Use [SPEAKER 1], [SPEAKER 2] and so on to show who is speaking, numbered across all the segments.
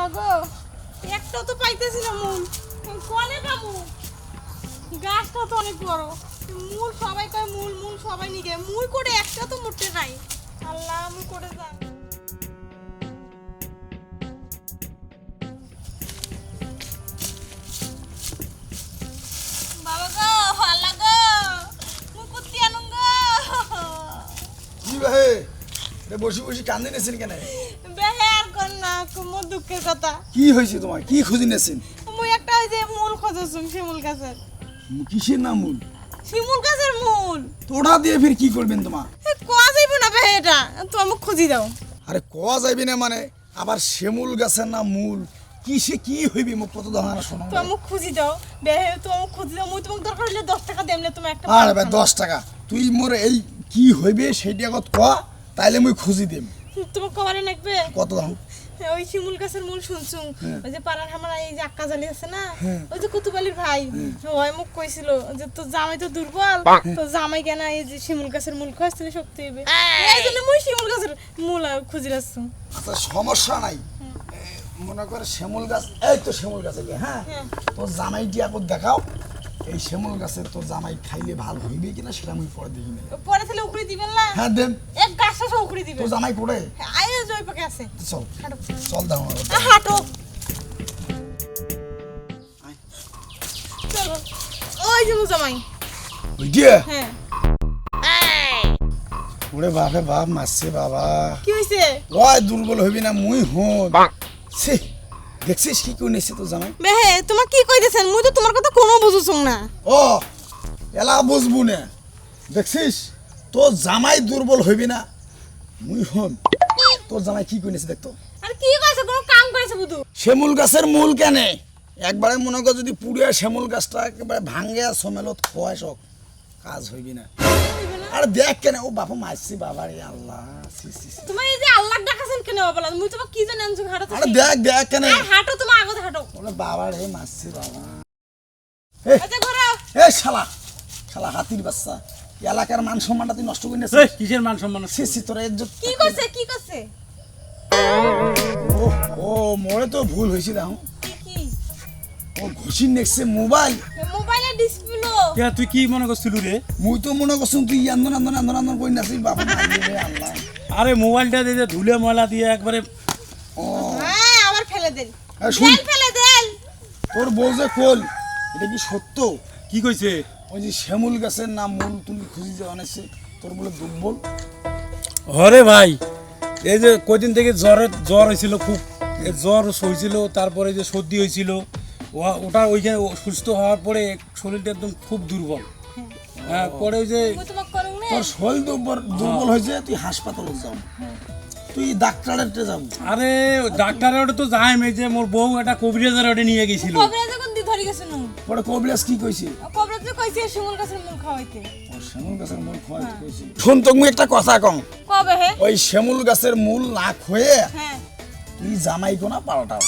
[SPEAKER 1] আল্লাহ গো। তো পাইতেছি না মূল। কলে পাবো গাছটা তো অনেক বড়। মূল সবাই কয় মূল মূল সবাই নিকে মূল করে একটা তো মুটে নাই। আল্লাহ আমি করে যান। বাবা গো, আল্লাহ গো মুই কুত্তি আনুন গো।
[SPEAKER 2] কি ভাই বসে বসে কান্দে নেছেন কেন?
[SPEAKER 1] কথা।
[SPEAKER 2] কি হয়েছে তোমার? কি খুঁজি নেছেন
[SPEAKER 1] মুই একটা ওই যে মূল খোঁজছুম শিমুল গাছের।
[SPEAKER 2] কিসের নাম মূল?
[SPEAKER 1] শিমুল গাছের মূল।
[SPEAKER 2] তোড়া দিয়ে ফির কি করবেন তোমার?
[SPEAKER 1] এ, কোয়া যাইব না বেহে এটা? তো আমাকে খুঁজি দাও।
[SPEAKER 2] আরে কওয়া যাইবি না মানে? আবার শিমুল গাছের নাম মূল। কিসে কি হইবি? মুখ কত দাঁড়ানো শোনো
[SPEAKER 1] তো আমাকে খুঁজি দাও। বেহে তো আমাকে খুঁজি দাও। মুই তোমাকে দরকার হলে দশ টাকা দেমলে তুমি একটা
[SPEAKER 2] আরে ভাই দশ টাকা। তুই মোর এই কি হইবে সেইটা আগত কয়া তাইলে মুই খুঁজি দিম।
[SPEAKER 1] তোমার কবারে নাকবে?
[SPEAKER 2] কত দাম
[SPEAKER 1] ওই শিমুল গাছের মূল
[SPEAKER 2] হ্যাঁ।
[SPEAKER 1] ওই যে পাড়ার এই যে আক্কা জালি আছে না
[SPEAKER 2] হ্যাঁ।
[SPEAKER 1] ওই যে কুতুবালির ভাই ওই মুখ কইছিল যে তোর জামাই তো দুর্বল তো জামাই কেন এই যে শিমুল গাছের মূল খাওয়াছিল শক্তি হইবে এই! জন্য মুই শিমুল গাছের মূল আর খুঁজি রাখছুম।
[SPEAKER 2] আচ্ছা সমস্যা নাই। মনে করে শিমুল গাছ এই তো শিমুল গাছ হ্যাঁ?
[SPEAKER 1] হ্যাঁ।
[SPEAKER 2] তোর জামাইটি এখন দেখাও। এই শিমুল গাছের তোর জামাই খাইলে ভালো হইবে কিনা সেটা আমি পরে দেখি নেব।
[SPEAKER 1] পরে তাহলে উকড়ি দিবেন না?
[SPEAKER 2] হ্যাঁ দেন।
[SPEAKER 1] এক গাছটা সব উকড়ি দিবেন।
[SPEAKER 2] তোর জামাই করে
[SPEAKER 1] আয় জয় পাকে আছে।
[SPEAKER 2] চল। চল দাও
[SPEAKER 1] হাঁটো। চলো। ওই যে জামাই।
[SPEAKER 2] ওই দিয়ে
[SPEAKER 1] হ্যাঁ।
[SPEAKER 2] ওরে বাপে বাপ মারছে বাবা।
[SPEAKER 1] কি হইছে?
[SPEAKER 2] ওই দুর্বল হইবি না মুই হন। ছি। দেখছিস কি করে নিছে তোর জামাই?
[SPEAKER 1] বেহে তোমার কি কইতেছেন? মুই তো তোমার কথা কোনো বুঝুছুম না।
[SPEAKER 2] ও এলা বুঝবু না। দেখছিস? তোর জামাই দুর্বল হইবি না। মুই হন তোর জামাই কি করে নিছে দেখতো
[SPEAKER 1] আর কি কইছে? কোনো কাম কইছে বুধু।
[SPEAKER 2] শিমুল গাছের মূল কেনে? একবারে মনে কর যদি পুড়িয়া শিমুল গাছটা একেবারে ভাঙ্গে সমেলত খোয়াই কাজ হইবি না। আর দেখ কেন ও বাপা মারছি বাবা রে আল্লাহ ছি।
[SPEAKER 1] এই যে আল্লাহ ডাকাছেন কেন বলা মুই তোমার কি জানি আনছো হাঁটো
[SPEAKER 2] আরে দেখ দেখ কেন।
[SPEAKER 1] আর হাঁটো তোমার আগতে হাঁটো।
[SPEAKER 2] ওরে বাবা রে মারছি বাবা।
[SPEAKER 1] আচ্ছা ঘোরা।
[SPEAKER 2] এ শালা শালা হাতির বাচ্চা। এলাকার মান সম্মানটা তুই নষ্ট করে নিয়েছিস।
[SPEAKER 3] এই, কিসের মান সম্মান
[SPEAKER 2] সি সি তোরা ইজ্জত
[SPEAKER 1] কি করছে কি করছে?
[SPEAKER 2] ও ও মোরে তো ভুল হয়েছিল
[SPEAKER 1] কি কি?
[SPEAKER 2] ও ঘুষির নেক্সে মোবাইল।
[SPEAKER 1] মোবাইলের ডিসপ্লে
[SPEAKER 3] কে তুই কি মনে করছিল রে?
[SPEAKER 2] মুই তো মনে করছুন তুই আন্দন আন্দন আন্দন আন্দন করি নাছিস বাবা আল্লাহ।
[SPEAKER 3] আরে মোবাইলটা দিয়ে যে ধুলে ময়লা দিয়ে একবারে
[SPEAKER 2] ও।
[SPEAKER 1] হ্যাঁ আবার ফেলে দেন।
[SPEAKER 2] শুন।
[SPEAKER 1] ফেলে দেন।
[SPEAKER 2] তোর বউ যে কোল এটা কি সত্য?
[SPEAKER 3] কি কইছে?
[SPEAKER 2] ওই যে শ্যামুল গাছের নাম মূল তুমি খুঁজি যে অনেছে তোর বলে দুর্বল।
[SPEAKER 3] হরে ভাই এই যে কদিন থেকে জ্বরের জ্বর হয়েছিল খুব জ্বর হয়েছিল তারপরে যে সর্দি হয়েছিল ওটা ওইখানে সুস্থ হওয়ার পরে শরীরটা একদম খুব দুর্বল। হ্যাঁ। পরে ওই যে
[SPEAKER 2] তোর শরীর দুর্বল দুর্বল হয়েছে তুই হাসপাতালে যাও। তুই ডাক্তারের যাব।
[SPEAKER 3] আরে ডাক্তারের ওটা তো যাই এই যে মোর বউ একটা কবিরাজের ওটা নিয়ে গেছিল।
[SPEAKER 1] কবরে যখন দি ধরি গেছে
[SPEAKER 2] পরে কবিলাস কি কইছে?
[SPEAKER 1] শিমুল গাছের মূল খাওয়াইতে।
[SPEAKER 2] ও শ্যামুল গাছের মূল খোয়াইতে কইছে। শোন তো মুই একটা কথা কম।
[SPEAKER 1] কবে হে?
[SPEAKER 2] ওই শ্যামুল গাছের মূল না খয়ে
[SPEAKER 1] হ্যাঁ।
[SPEAKER 2] তুই জামাই কোনা পাল্টাও।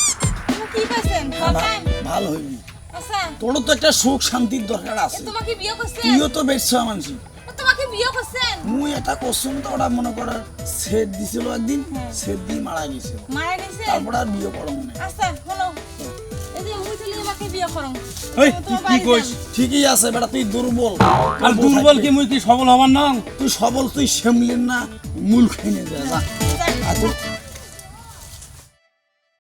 [SPEAKER 1] তুমি কি কইছেন?
[SPEAKER 2] ভালো হইবি। তোরও তো একটা সুখ শান্তির দরকার আছে।
[SPEAKER 1] তোমাকে বিয়ে করছেন
[SPEAKER 2] তুইও তো বেশা মানুষ।
[SPEAKER 1] তোমাকে বিয়ে করছেন
[SPEAKER 2] মুই এটা করছুম তো ওটা মনে কর সেট দিছিল একদিন সেট দিয়ে মারা গেছিল
[SPEAKER 1] মারা গেছে?
[SPEAKER 2] তারপরে আর বিয়ে করো
[SPEAKER 1] আচ্ছা শোনো। এই যে মুই চলে তোমাকে বিয়ে করুম।
[SPEAKER 3] তুই
[SPEAKER 1] তোমার
[SPEAKER 3] কি কইস?
[SPEAKER 2] ঠিকই আছে বেটা তুই দুর্বল।
[SPEAKER 3] আর দুর্বল কি মুই কি সবল হবার না?
[SPEAKER 2] তুই সবল তুই সেমলিন না মূল খেয়ে যা যা।
[SPEAKER 1] যান।
[SPEAKER 2] আর তুই